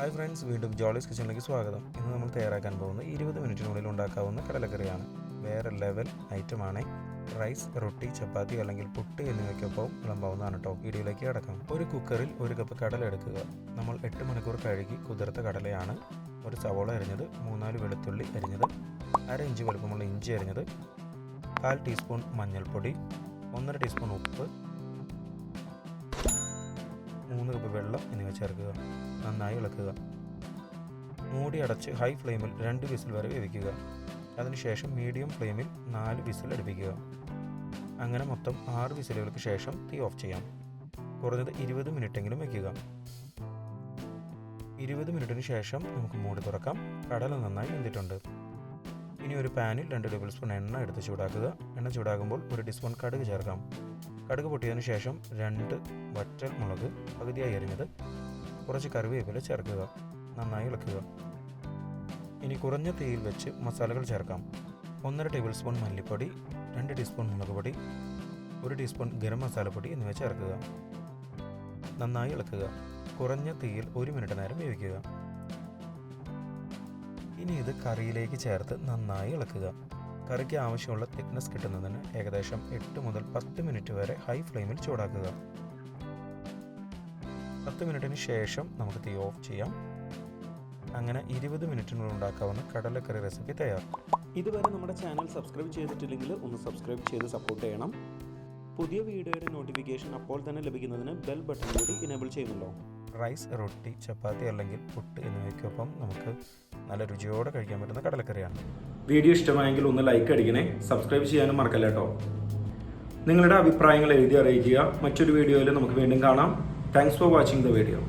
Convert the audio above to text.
Hi friends വീണ്ടും ജോളീസ് കിച്ചണിലേക്ക് സ്വാഗതം. ഇന്ന് നമ്മൾ തയ്യാറാക്കാൻ പോകുന്നത് ഇരുപത് മിനിറ്റിനുള്ളിൽ ഉണ്ടാക്കാവുന്ന കടലക്കറിയാണ്. വേറെ ലെവൽ ഐറ്റമാണ് റൈസ് റൊട്ടി ചപ്പാത്തി അല്ലെങ്കിൽ പുട്ട് എന്നിവയ്ക്കൊപ്പം വിളമ്പാവുന്നതാണ് കേട്ടോ വീഡിയോയിലേക്ക് കിടക്കാം. ഒരു കുക്കറിൽ ഒരു കപ്പ് കടല എടുക്കുക. നമ്മൾ എട്ട് മണിക്കൂർ കഴുകി കുതിർത്ത കടലയാണ് ഒരു സവോള അരിഞ്ഞത് മൂന്നാൽ വെളുത്തുള്ളി അരിഞ്ഞത് അര ഇഞ്ച് വലുപ്പമുള്ള ഇഞ്ചി അരിഞ്ഞത് കാൽ ടീസ്പൂൺ മഞ്ഞൾപ്പൊടി ഒന്നര ടീസ്പൂൺ ഉപ്പ് മൂന്ന് കപ്പ് വെള്ളം എന്നിവ ചേർക്കുക. നന്നായി ഇളക്കുക. മൂടി അടച്ച് ഹൈ ഫ്ലെയിമിൽ രണ്ട് വിസിൽ വരെ വേവിക്കുക. അതിനുശേഷം മീഡിയം ഫ്ലെയിമിൽ നാല് വിസിൽ അടുപ്പിക്കുക. അങ്ങനെ മൊത്തം ആറ് വിസിലുകൾക്ക് ശേഷം തീ ഓഫ് ചെയ്യാം. കുറഞ്ഞത് ഇരുപത് മിനിറ്റെങ്കിലും വയ്ക്കുക ഇരുപത് മിനിറ്റിന് ശേഷം നമുക്ക് മൂടി തുറക്കാം. കടല നന്നായി വെന്തിട്ടുണ്ട്. ഇനി ഒരു പാനിൽ രണ്ട് ടേബിൾ സ്പൂൺ എണ്ണ എടുത്ത് ചൂടാക്കുക. എണ്ണ ചൂടാകുമ്പോൾ ഒരു ടീസ്പൂൺ കടുക് ചേർക്കാം. കടുക് പൊട്ടിയതിന് ശേഷം രണ്ട് വറ്റൽ മുളക് പകുതിയായി അരിഞ്ഞത് കുറച്ച് കറിവേപ്പില ചേർക്കുക. നന്നായി ഇളക്കുക. ഇനി കുറഞ്ഞ തീയിൽ വെച്ച് മസാലകൾ ചേർക്കാം. ഒന്നര ടേബിൾ സ്പൂൺ മല്ലിപ്പൊടി രണ്ട് ടീസ്പൂൺ മുളക് പൊടി ഒരു ടീസ്പൂൺ ഗരം മസാലപ്പൊടി എന്നിവ ചേർക്കുക. നന്നായി ഇളക്കുക. കുറഞ്ഞ തീയിൽ ഒരു മിനിറ്റ് നേരം വേവിക്കുക. ഇനി ഇത് കറിയിലേക്ക് ചേർത്ത് നന്നായി ഇളക്കുക. കറിക്ക് ആവശ്യമുള്ള തിക്നെസ് കിട്ടുന്നതിന് ഏകദേശം എട്ട് മുതൽ പത്ത് മിനിറ്റ് വരെ ഹൈ ഫ്ലെയിമിൽ ചൂടാക്കുക. പത്ത് മിനിറ്റിന് ശേഷം നമുക്ക് തീ ഓഫ് ചെയ്യാം. അങ്ങനെ ഇരുപത് മിനിറ്റിനുള്ളിൽ ഉണ്ടാക്കാവുന്ന കടലക്കറി റെസിപ്പി തയ്യാർ. ഇതുവരെ നമ്മുടെ ചാനൽ സബ്സ്ക്രൈബ് ചെയ്തിട്ടില്ലെങ്കിൽ ഒന്ന് സബ്സ്ക്രൈബ് ചെയ്ത് സപ്പോർട്ട് ചെയ്യണം. പുതിയ വീഡിയോയുടെ നോട്ടിഫിക്കേഷൻ അപ്പോൾ തന്നെ ലഭിക്കുന്നതിന് ബെൽ ബട്ടൺ കൂടി ഇനേബിൾ ചെയ്യുന്നുണ്ടോ? റൈസ് റൊട്ടി ചപ്പാത്തി അല്ലെങ്കിൽ പുട്ട് എന്നിവയ്ക്കൊപ്പം നമുക്ക് നല്ല രുചിയോടെ കഴിക്കാൻ പറ്റുന്ന കടലക്കറിയാണ്. വീഡിയോ ഇഷ്ടമായെങ്കിൽ ഒന്ന് ലൈക്ക് അടിക്കണേ. സബ്സ്ക്രൈബ് ചെയ്യാനും മറക്കല്ല കേട്ടോ. നിങ്ങളുടെ അഭിപ്രായങ്ങൾ എഴുതി അറിയിക്കുക. മറ്റൊരു വീഡിയോയിൽ നമുക്ക് വീണ്ടും കാണാം. Thanks for watching the video